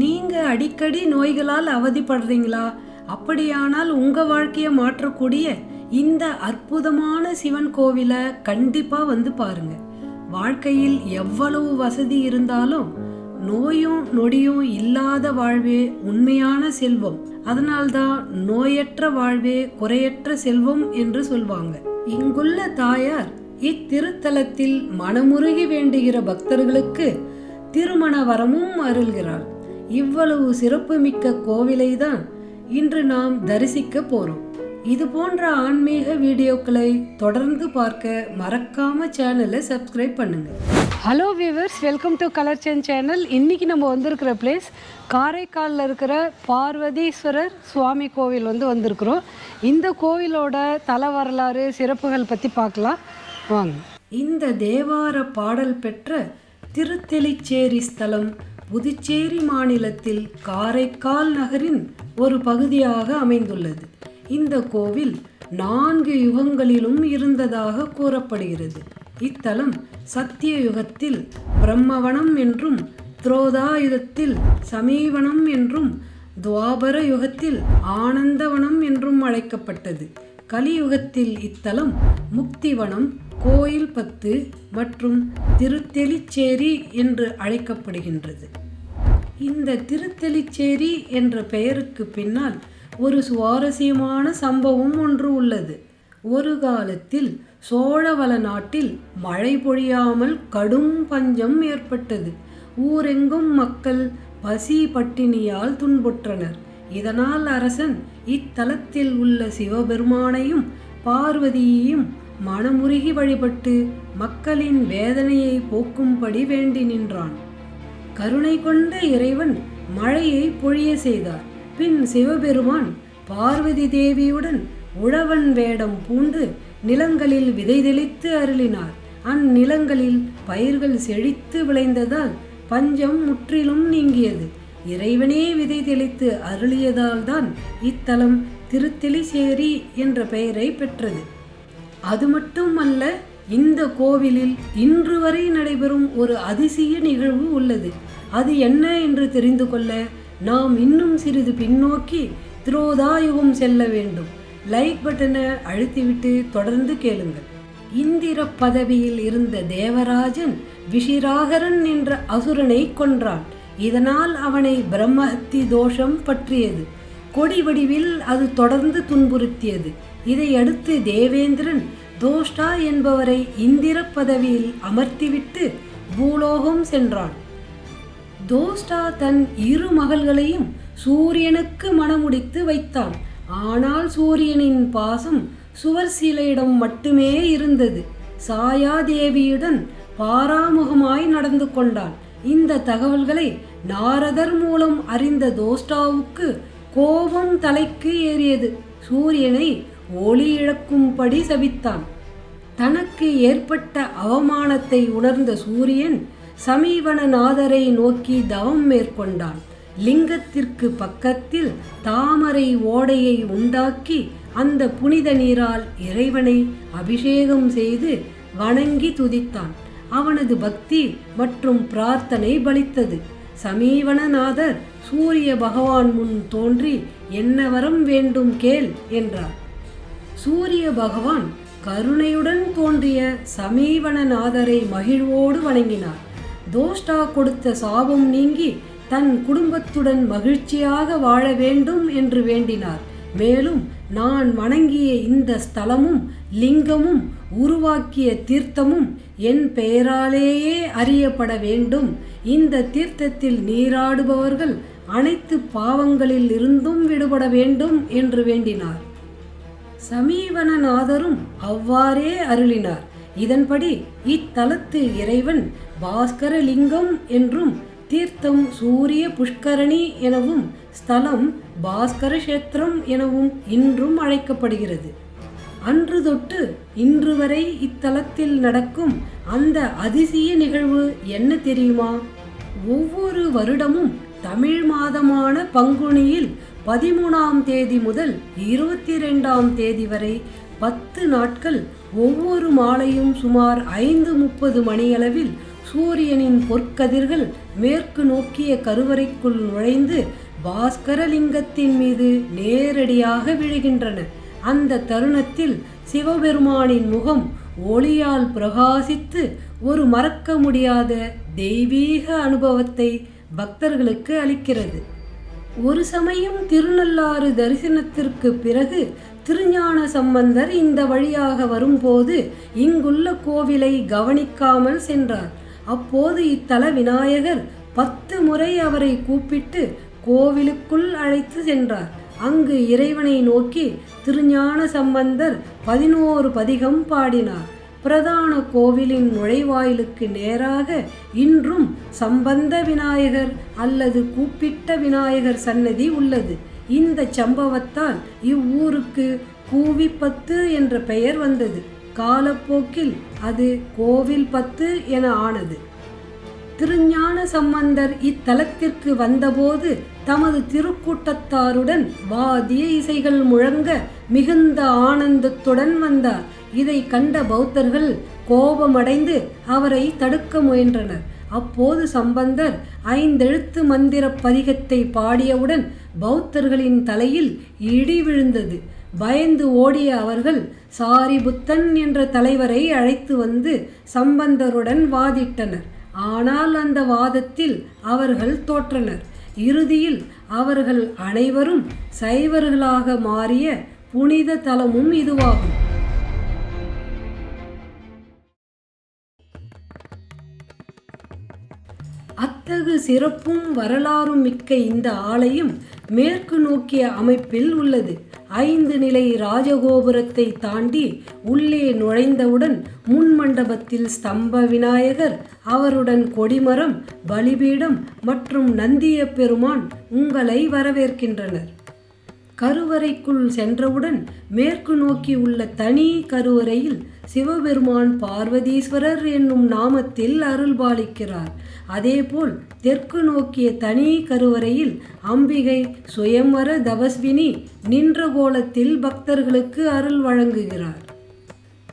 நீங்கள் அடிக்கடி நோய்களால் அவதிப்படுறீங்களா? அப்படியானால் உங்க வாழ்க்கையை மாற்றக்கூடிய இந்த அற்புதமான சிவன் கோவிலை கண்டிப்பா வந்து பாருங்க. வாழ்க்கையில் எவ்வளவு வசதி இருந்தாலும் நோயும் நொடியும் இல்லாத வாழ்வே உண்மையான செல்வம். அதனால்தான் நோயற்ற வாழ்வே குறையற்ற செல்வம் என்று சொல்வாங்க. இங்குள்ள தாயார் இத்திருத்தலத்தில் மனமுருகி வேண்டுகிற பக்தர்களுக்கு திருமண வரமும் அருள்கிறார். இவ்வளவு சிறப்புமிக்க கோவிலை தான் இன்று நாம் தரிசிக்க போறோம். இது போன்ற ஆன்மீக வீடியோக்களை தொடர்ந்து பார்க்க மறக்காம சேனலை சப்ஸ்கிரைப் பண்ணுங்க. Hello viewers welcome to colour change channel இன்னைக்கு நம்ம வந்திருக்கிற பிளேஸ் காரைக்காலில் இருக்கிற பார்வதீஸ்வரர் சுவாமி கோவில் வந்து வந்திருக்கிறோம். இந்த கோவிலோட தல வரலாறு சிறப்புகள் பற்றி பார்க்கலாம். வாங்க. இந்த தேவார பாடல் பெற்ற திருத்தெலிச்சேரி ஸ்தலம் புதுச்சேரி மாநிலத்தில் காரைக்கால் நகரின் ஒரு பகுதியாக அமைந்துள்ளது. இந்த கோவில் நான்கு யுகங்களிலும் இருந்ததாக கூறப்படுகிறது. இத்தலம் சத்திய யுகத்தில் பிரம்மவனம் என்றும் துரோதாயுதத்தில் சமீவனம் என்றும் துவாபர யுகத்தில் ஆனந்தவனம் என்றும் அழைக்கப்பட்டது. கலியுகத்தில் இத்தலம் முக்திவனம் கோயில் பத்து மற்றும் திருத்தெலிச்சேரி என்று அழைக்கப்படுகின்றது. இந்த திருத்தெலிச்சேரி என்ற பெயருக்கு பின்னால் ஒரு சுவாரஸ்யமான சம்பவம் ஒன்று உள்ளது. ஒரு காலத்தில் சோழவள நாட்டில் மழை பொழியாமல் கடும் பஞ்சம் ஏற்பட்டது. ஊரெங்கும் மக்கள் பசி பட்டினியால் துன்புற்றனர். இதனால் அரசன் இத்தலத்தில் உள்ள சிவபெருமானையும் பார்வதியையும் மனமுருகி வழிபட்டு மக்களின் வேதனையை போக்கும்படி வேண்டி நின்றான். கருணை கொண்ட இறைவன் மழையை பொழிய செய்தார். பின் சிவபெருமான் பார்வதி தேவியுடன் உழவன் வேடம் பூண்டு நிலங்களில் விதை தெளித்து அருளினார். அந்நிலங்களில் பயிர்கள் செழித்து விளைந்ததால் பஞ்சம் முற்றிலும் நீங்கியது. இறைவனே விதை தெளித்து அருளியதால் தான் இத்தலம் திருத்தெலிச்சேரி என்ற பெயரை பெற்றது. அது மட்டுமல்ல இந்த கோவிலில் இன்று வரை நடைபெறும் ஒரு அதிசய நிகழ்வு உள்ளது. அது என்ன என்று தெரிந்து கொள்ள நாம் இன்னும் சிறிது பின்னோக்கி திரோதாயுகம் செல்ல வேண்டும். லைக் பட்டனை அழுத்திவிட்டு தொடர்ந்து கேளுங்கள். இந்திர பதவியில் இருந்த தேவராஜன் விஷிராகரன் என்ற அசுரனை கொன்றான். இதனால் அவனை பிரம்மஹத்தி தோஷம் பற்றியது. கொடி வடிவில் அது தொடர்ந்து துன்புறுத்தியது. இதையடுத்து தேவேந்திரன் தோஷ்டா என்பவரை இந்திர பதவியில் அமர்த்திவிட்டு பூலோகம் சென்றான். தோஸ்டா தன் இரு மகள்களையும் சூரியனுக்கு மணமுடித்து வைத்தான். ஆனால் சூரியனின் பாசம் சுவர் சீலையிடம் மட்டுமே இருந்தது. சாயாதேவியுடன் பாராமுகமாய் நடந்து கொண்டான். இந்த தகவல்களை நாரதர் மூலம் அறிந்த தோஸ்டாவுக்கு கோபம் தலைக்கு ஏறியது. சூரியனை ஒளி இழக்கும்படி சபித்தான். தனக்கு ஏற்பட்ட அவமானத்தை உணர்ந்த சூரியன் சமீபனநாதரை நோக்கி தவம் மேற்கொண்டான். லிங்கத்திற்கு பக்கத்தில் தாமரை ஓடையை உண்டாக்கி அந்த புனித நீரால் இறைவனை அபிஷேகம் செய்து வணங்கி துதித்தான். அவனது பக்தி மற்றும் பிரார்த்தனை பலித்தது. சமீவனநாதர் சூரிய பகவான் முன் தோன்றி என்ன வரம் வேண்டும் கேள் என்றார். சூரிய பகவான் கருணையுடன் தோன்றிய சமீவனநாதரை மகிழ்வோடு வணங்கினார். தோஷ்டா கொடுத்த சாபம் நீங்கி தன் குடும்பத்துடன் மகிழ்ச்சியாக வாழ வேண்டும் என்று வேண்டினார். மேலும் நான் வணங்கிய இந்த ஸ்தலமும் லிங்கமும் உருவாக்கிய தீர்த்தமும் என் பெயராலேயே அறியப்பட வேண்டும். இந்த தீர்த்தத்தில் நீராடுபவர்கள் அனைத்து பாவங்களில் இருந்தும் விடுபட வேண்டும் என்று வேண்டினார். சமீவனநாதரும் அவ்வாறே அருளினார். இதன்படி இத்தலத்து இறைவன் பாஸ்கரலிங்கம் என்றும் தீர்த்தம் சூரிய புஷ்கரணி எனவும் ஸ்தலம் பாஸ்கர கஷேத்திரம் எனவும் இன்றும் அழைக்கப்படுகிறது. அன்று தொட்டு இன்று வரை இத்தலத்தில் நடக்கும் அந்த அதிசய நிகழ்வு என்ன தெரியுமா? ஒவ்வொரு வருடமும் தமிழ் மாதமான பங்குனியில் பதிமூணாம் தேதி முதல் இருபத்தி ரெண்டாம் தேதி வரை பத்து நாட்கள் ஒவ்வொரு மாலையும் சுமார் ஐந்து முப்பது மணியளவில் சூரியனின் பொற்கதிர்கள் மேற்கு நோக்கிய கருவறைக்குள் நுழைந்து பாஸ்கரலிங்கத்தின் மீது நேரடியாக விழுகின்றன. அந்த தருணத்தில் சிவபெருமானின் முகம் ஒளியால் பிரகாசித்து ஒரு மறக்க முடியாத தெய்வீக அனுபவத்தை பக்தர்களுக்கு அளிக்கிறது. ஒரு சமயம் திருநள்ளாறு தரிசனத்திற்கு பிறகு திருஞான சம்பந்தர் இந்த வழியாக வரும்போது இங்குள்ள கோவிலை கவனிக்காமல் சென்றார். அப்போது இத்தல விநாயகர் பத்து முறை அவரை கூப்பிட்டு கோவிலுக்குள் அழைத்து சென்றார். அங்கு இறைவனை நோக்கி திருஞான சம்பந்தர் பதினோரு பதிகம் பாடினார். பிரதான கோவிலின் நுழைவாயிலுக்கு நேராக இன்றும் சம்பந்த விநாயகர் அல்லது கூப்பிட்ட விநாயகர் சன்னதி உள்ளது. இந்த சம்பவத்தால் இவ்வூருக்கு கூவிப்பத்து என்ற பெயர் வந்தது. காலப்போக்கில் அது கோவில் பத்து என ஆனது. திருஞான சம்பந்தர் இத்தலத்திற்கு வந்தபோது தமது திருக்கூட்டத்தாருடன் வாத்திய இசைகள் முழங்க மிகுந்த ஆனந்தத்துடன் வந்தார். இதை கண்ட பௌத்தர்கள் கோபமடைந்து அவரை தடுக்க முயன்றனர். அப்போது சம்பந்தர் ஐந்தெழுத்து மந்திர பதிகத்தை பாடியவுடன் பௌத்தர்களின் தலையில் இடி விழுந்தது. பயந்து ஓடிய அவர்கள் சாரிபுத்தன் என்ற தலைவரை அழைத்து வந்து சம்பந்தருடன் வாதிட்டனர். ஆனால் அந்த வாதத்தில் அவர்கள் தோற்றனர். இறுதியில் அவர்கள் அனைவரும் சைவர்களாக மாறிய புனித தலமும் இதுவாகும். அத்தகு சிறப்பும் வரலாறும் மிக்க இந்த ஆலயம் மேற்கு நோக்கிய அமைப்பில் உள்ளது. ஐந்து நிலை ராஜகோபுரத்தை தாண்டி உள்ளே நுழைந்தவுடன் முன் மண்டபத்தில் ஸ்தம்ப விநாயகர் அவருடன் கொடிமரம் பலிபீடம் மற்றும் நந்திய பெருமான் உங்களை வரவேற்கின்றனர். கருவறைக்குள் சென்றவுடன் மேற்கு நோக்கி உள்ள தனி கருவறையில் சிவபெருமான் பார்வதீஸ்வரர் என்னும் நாமத்தில் அருள்பாலிக்கிறார். அதேபோல் தெற்கு நோக்கிய தனி கருவறையில் அம்பிகை சுயம்வர தபஸ்வினி நின்ற கோலத்தில் பக்தர்களுக்கு அருள் வழங்குகிறார்.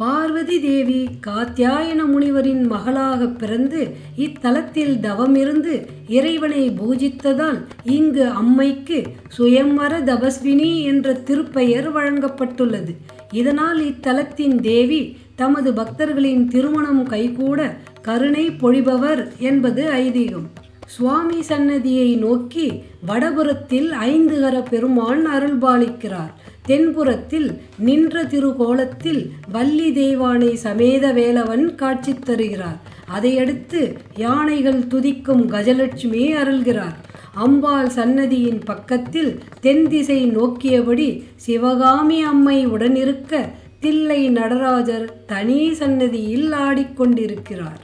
பார்வதி தேவி காத்தியாயன முனிவரின் மகளாக பிறந்து இத்தலத்தில் தவமிருந்து இறைவனை பூஜித்ததால் இங்கு அம்மைக்கு சுயம்வர தபஸ்வினி என்ற திருப்பெயர் வழங்கப்பட்டுள்ளது. இதனால் இத்தலத்தின் தேவி தமது பக்தர்களின் திருமணம் கைகூட கருணை பொழிபவர் என்பது ஐதீகம். சுவாமி சன்னதியை நோக்கி வடபுறத்தில் ஐந்து கர பெருமான் அருள்பாலிக்கிறார். தென்புறத்தில் நின்ற திருகோலத்தில் வள்ளி தெய்வானை சமேத வேலவன் காட்சி தருகிறார். அதையடுத்து யானைகள் துதிக்கும் கஜலட்சுமி அருள்கிறார். அம்பாள் சன்னதியின் பக்கத்தில் தென் திசை நோக்கியபடி சிவகாமி அம்மை உடனிருக்க தில்லை நடராஜர் தனி சன்னதியில் ஆடிக்கொண்டிருக்கிறார்.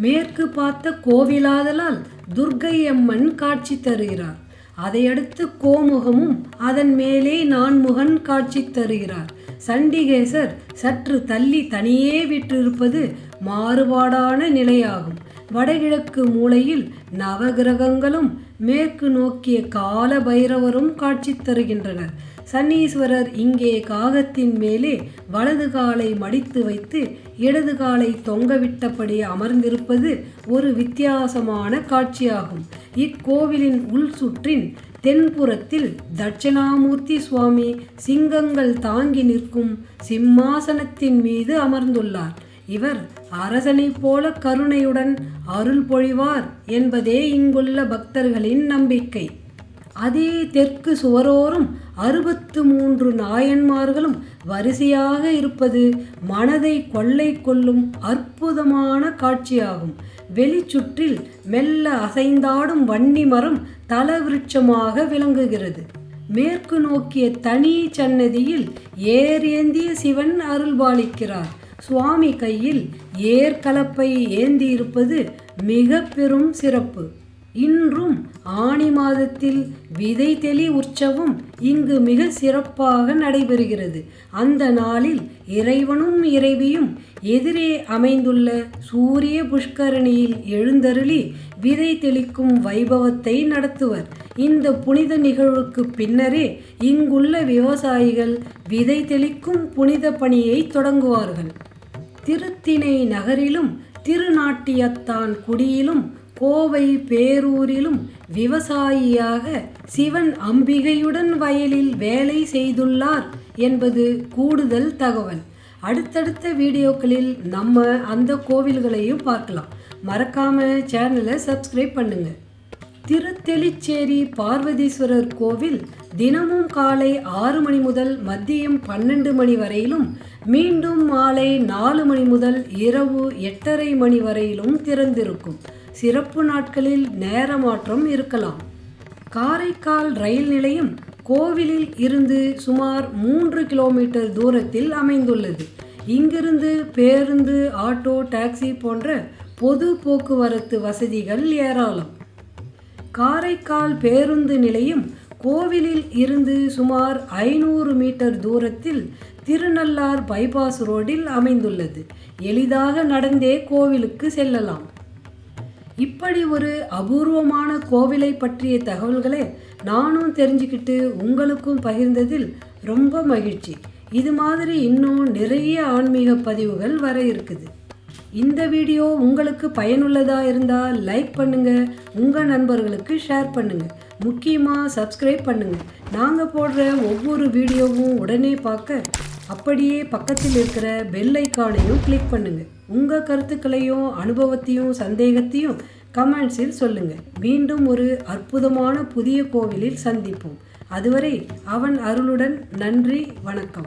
மேற்கு பார்த்த கோவிலாதலால் துர்க்கை அம்மன் காட்சி தருகிறார். அதையடுத்து கோமுகமும் அதன் மேலே நான்முகன் காட்சி தருகிறார். சண்டிகேசர் சற்று தள்ளி தனியே விட்டிருப்பது மாறுபாடான நிலையாகும். வடகிழக்கு மூலையில் நவகிரகங்களும் மேற்கு நோக்கிய கால பைரவரும் காட்சி தருகின்றனர். சன்னீஸ்வரர் இங்கே காகத்தின் மேலே வலது காலை மடித்து வைத்து இடது காலை தொங்கவிட்டபடி அமர்ந்திருப்பது ஒரு வித்தியாசமான காட்சியாகும். இக்கோவிலின் உள் சுற்றின் தென்புறத்தில் தட்சிணாமூர்த்தி சுவாமி சிங்கங்கள் தாங்கி நிற்கும் சிம்மாசனத்தின் மீது அமர்ந்துள்ளார். இவர் அரசனைப் போல கருணையுடன் அருள் பொழிவார் என்பதே இங்குள்ள பக்தர்களின் நம்பிக்கை. அதே தெற்கு சுவரோரம் அறுபத்து மூன்று நாயன்மார்களும் வரிசையாக இருப்பது மனதை கொள்ளை கொள்ளும் அற்புதமான காட்சியாகும். வெளிச்சுற்றில் மெல்ல அசைந்தாடும் வன்னி மரம் தலவிருட்சமாக விளங்குகிறது. மேற்கு நோக்கிய தனி சன்னதியில் ஏர் ஏந்திய சிவன் அருள்பாலிக்கிறார். சுவாமி கையில் ஏர்கலப்பை ஏந்தியிருப்பது மிக பெரும் சிறப்பு. இன்றும் ஆணி மாதத்தில் விதை தெளி உற்சவம் இங்கு மிக சிறப்பாக நடைபெறுகிறது. அந்த நாளில் இறைவனும் இறைவியும் எதிரே அமைந்துள்ள சூரிய புஷ்கரணியில் எழுந்தருளி விதை தெளிக்கும் வைபவத்தை நடத்துவர். இந்த புனித நிகழ்வுக்கு பின்னரே இங்குள்ள விவசாயிகள் விதை தெளிக்கும் புனித பணியை தொடங்குவார்கள். திருத்திணை நகரிலும் திருநாட்டியத்தான் குடியிலும் கோவை பேரூரிலும் விவசாயியாக சிவன் அம்பிகையுடன் வயலில் வேலை செய்துள்ளார் என்பது கூடுதல் தகவல். அடுத்தடுத்த வீடியோக்களில் நம்ம அந்த கோவில்களையும் பார்க்கலாம். மறக்காம சேனலை சப்ஸ்கிரைப் பண்ணுங்க. திருத்தெலிச்சேரி பார்வதீஸ்வரர் கோவில் தினமும் காலை ஆறு மணி முதல் மதியம் பன்னெண்டு மணி வரையிலும் மீண்டும் மாலை நாலு மணி முதல் இரவு எட்டரை மணி வரையிலும் திறந்திருக்கும். சிறப்பு நாட்களில் நேர மாற்றம் இருக்கலாம். காரைக்கால் ரயில் நிலையம் கோவிலில் இருந்து சுமார் மூன்று கிலோமீட்டர் தூரத்தில் அமைந்துள்ளது. இங்கிருந்து பேருந்து ஆட்டோ டாக்ஸி போன்ற பொது போக்குவரத்து வசதிகள் ஏராளம். காரைக்கால் பேருந்து நிலையம் கோவிலில் இருந்து சுமார் ஐநூறு மீட்டர் தூரத்தில் திருநள்ளார் பைபாஸ் ரோடில் அமைந்துள்ளது. எளிதாக நடந்தே கோவிலுக்கு செல்லலாம். இப்படி ஒரு அபூர்வமான கோவிலை பற்றிய தகவல்களை நானும் தெரிஞ்சுக்கிட்டு உங்களுக்கும் பகிர்ந்ததில் ரொம்ப மகிழ்ச்சி. இது மாதிரி இன்னும் நிறைய ஆன்மீக பதிவுகள் வர இருக்குது. இந்த வீடியோ உங்களுக்கு பயனுள்ளதாக இருந்தால் லைக் பண்ணுங்க உங்கள் நண்பர்களுக்கு ஷேர் பண்ணுங்கள் முக்கியமாக சப்ஸ்கிரைப் பண்ணுங்கள் நாங்கள் போடுற ஒவ்வொரு வீடியோவும் உடனே பார்க்க அப்படியே பக்கத்தில் இருக்கிற பெல் ஐக்கானையும் கிளிக் பண்ணுங்க. உங்க கருத்துக்களையும் அனுபவத்தையும் சந்தேகத்தையும் கமெண்ட்ஸில் சொல்லுங்க. மீண்டும் ஒரு அற்புதமான புதிய கோவிலில் சந்திப்போம். அதுவரை அவன் அருளுடன் நன்றி வணக்கம்.